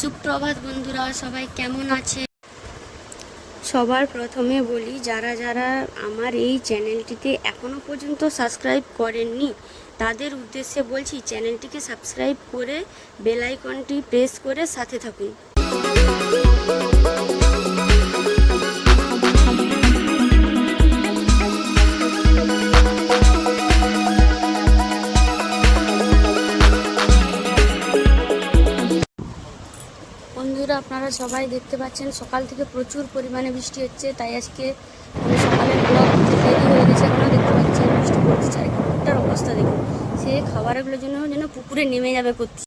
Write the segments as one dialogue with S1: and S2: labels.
S1: সুপ্রভাত বন্ধুরা, সবাই কেমন আছে? সবার প্রথমে বলি, যারা যারা আমার এই চ্যানেলটিকে এখনও পর্যন্ত সাবস্ক্রাইব করেননি, তাদের উদ্দেশ্যে বলছি, চ্যানেলটিকে সাবস্ক্রাইব করে বেলাইকনটি প্রেস করে সাথে থাকুন। আপনারা সবাই দেখতে পাচ্ছেন, সকাল থেকে প্রচুর পরিমাণে বৃষ্টি হচ্ছে, তাই আজকে সকালের ব্লগ দেরি হয়ে গেছে এখনও দেখতে পাচ্ছেন বৃষ্টি পড়ছে, চারিদিকটার অবস্থা দেখুন। সে খাবারগুলোর জন্য যেন পুকুরে নেমে যাবে করতে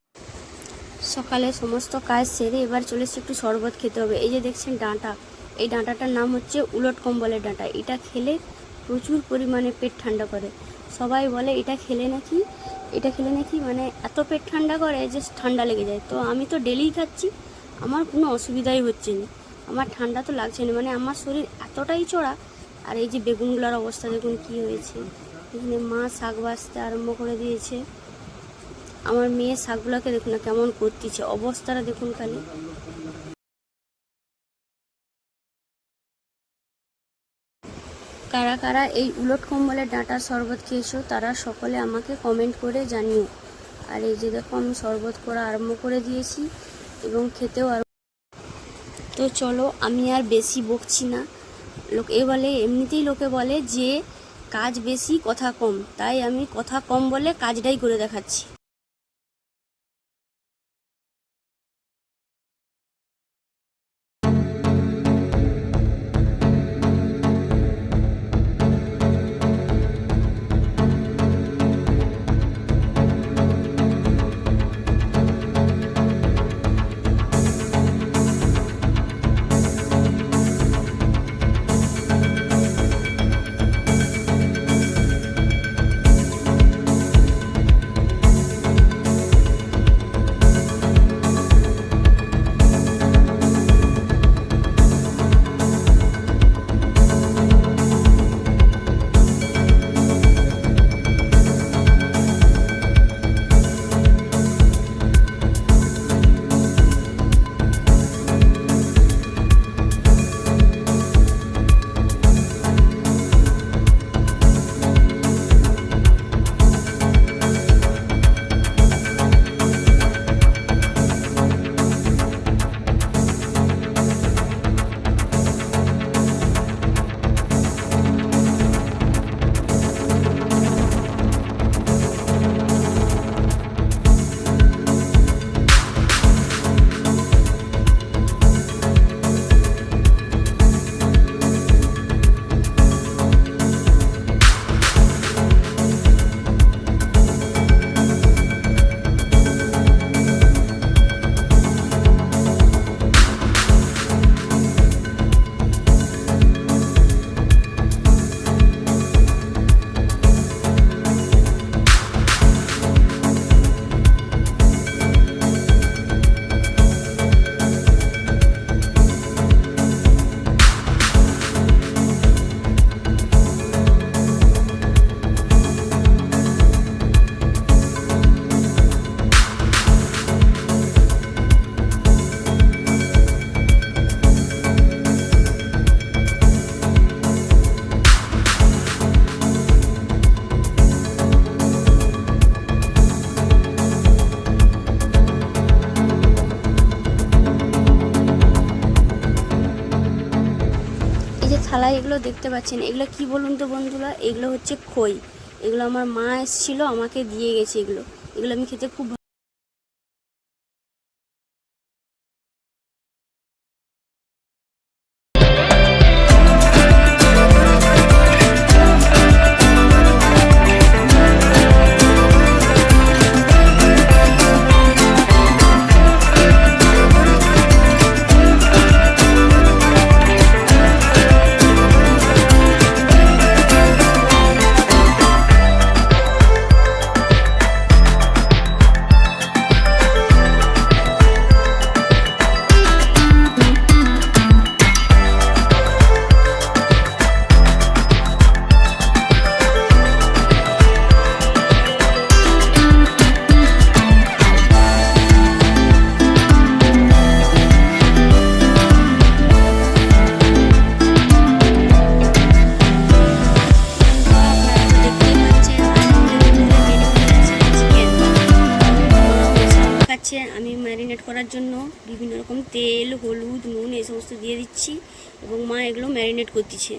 S1: সকালে সমস্ত কাজ সেরে এবার চলে এসেছে একটু শরবত খেতে হবে। এই যে দেখছেন ডাঁটা, এই ডাঁটাটার নাম হচ্ছে উলট কম্বলের ডাঁটা। এটা খেলে প্রচুর পরিমাণে পেট ঠান্ডা করে। সবাই বলে, এটা খেলে নাকি, এটা খেলে নাকি? মানে এত পেট ঠান্ডা করে যে ঠান্ডা লেগে যায়। তো আমি তো ডেলিই খাচ্ছি আমার কোনো অসুবিধাই হচ্ছে না। আমার ঠান্ডা তো লাগছে না মানে আমার শরীর এতটাই চড়া। আর এই যে বেগুনগুলোর অবস্থা, দেখুন কি হয়েছে। এখানে মা শাক বাঁচতে আরম্ভ করে দিয়েছে। আমার মেয়ে শাকগুলোকে দেখুন না কেমন করতেছে, অবস্থাটা দেখুন খালি। কারা কারা এই উলট কম্বলের ডাঁটার শরবত খেয়েছো, তারা সকলে আমাকে কমেন্ট করে জানিও। আর এই যে দেখো, আমি শরবত করা আরম্ভ করে দিয়েছি। এবং খেতেও আর তো চলো, আমি আর বেশি বকছি না। লোক এ বলে, এমনিতেই লোকে বলে যে, কাজ বেশি, কথা কম। তাই আমি কথা কম বলে কাজটাই করে দেখাচ্ছি। এগুলো দেখতে পাচ্ছেন। এগুলো কি বলুন তো বন্ধুরা? এগুলো হচ্ছে খই। এগুলো আমার মা এসেছিল, আমাকে দিয়ে গেছে এগুলো। এগুলো আমি খেতে খুব এবং মা এগুলো ম্যারিনেট করতেছে।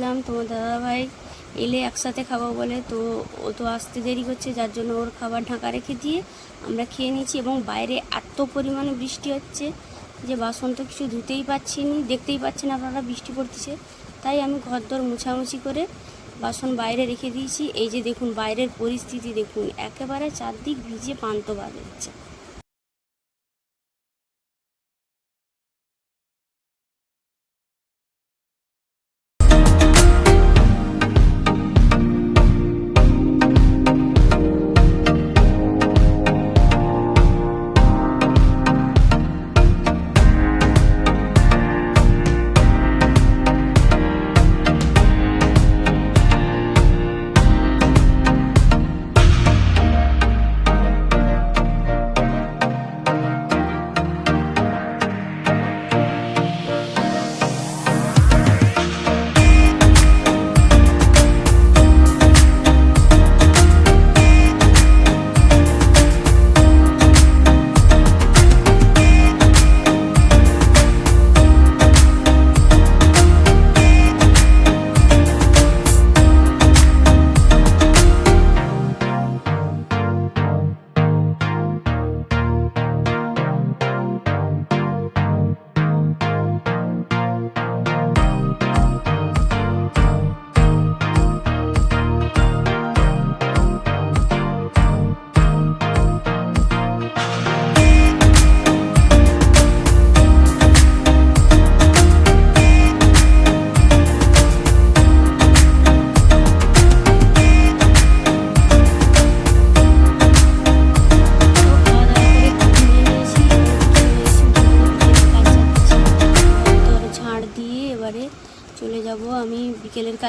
S1: বসেছিলাম তোমার দাদাভাই এলে একসাথে খাব বলে, তো ও তো আসতে দেরি করছে যার জন্য ওর খাবার ঢাকা রেখে দিয়ে আমরা খেয়ে নিয়েছি এবং বাইরে এত পরিমাণে বৃষ্টি হচ্ছে যে বাসন তো কিছু ধুতেই পাচ্ছি নি, দেখতেই পাচ্ছেন আপনারা বৃষ্টি পড়তেছে। তাই আমি ঘর দর মুছামুছি করে বাসন বাইরে রেখে দিয়েছি। এই যে দেখুন, বাইরের পরিস্থিতি দেখুন, একেবারে চারদিক ভিজে পান্ত বার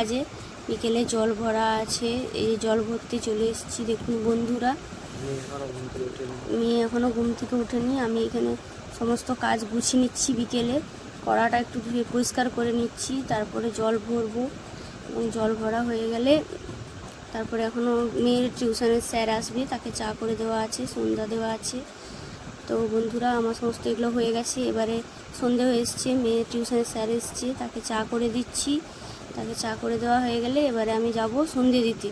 S1: কাজে। বিকেলে জল ভরা আছে, এই জল ভরতে চলে এসেছি, দেখুন বন্ধুরা। মেয়ে এখনও ঘুম থেকে ওঠেনি, আমি এখানে সমস্ত কাজ গুছিয়ে নিচ্ছি বিকেলে। কড়াটা একটু ধুয়ে পরিষ্কার করে নিচ্ছি, তারপরে জল ভরবো। এবং জল ভরা হয়ে গেলে তারপরে এখনও মেয়ের টিউশনের স্যার আসবে, তাকে চা করে দেওয়া আছে, সন্ধ্যা দেওয়া আছে। তো বন্ধুরা, আমার সমস্ত এগুলো হয়ে গেছে। এবারে সন্ধে হয়ে এসছে মেয়ের টিউশনের স্যার এসছে, তাকে চা করে দিচ্ছি। তাকে চা করে দেওয়া হয়ে গেলে এবারে আমি যাব সন্ধে দিতে।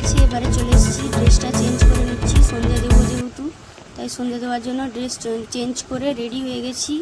S1: গেছে, এবারে চলে এসেছি ড্রেসটা চেঞ্জ করে নিচ্ছি, সন্ধ্যা দেবো যেহেতু, তাই সন্ধ্যা দেওয়ার জন্য ড্রেস চেঞ্জ করে রেডি হয়ে গেছি।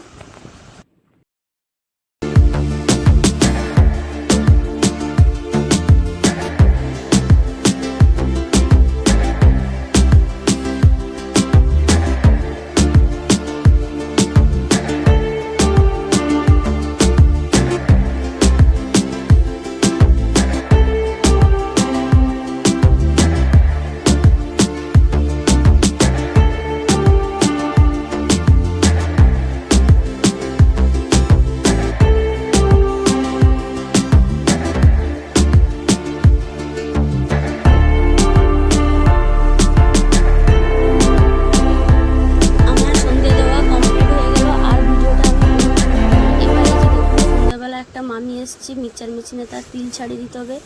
S1: মামি এসছে মিক্সচার মেশিনে তার তিল ছাড়িয়ে দিতে হবে।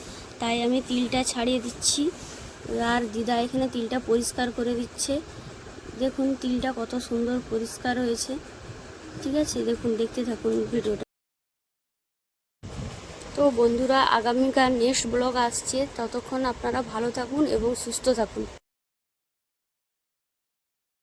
S1: তাই আমি তিলটা ছাড়িয়ে দিচ্ছি। আর দিদা এখানে তিলটা পরিষ্কার করে দিচ্ছে। দেখুন তিলটা কত সুন্দর পরিষ্কার হয়েছে। ঠিক আছে, দেখুন, দেখতে থাকুন ভিডিওটা। তো বন্ধুরা, আগামীকাল নেক্সট ব্লগ আসছে। ততক্ষণ আপনারা ভালো থাকুন এবং সুস্থ থাকুন।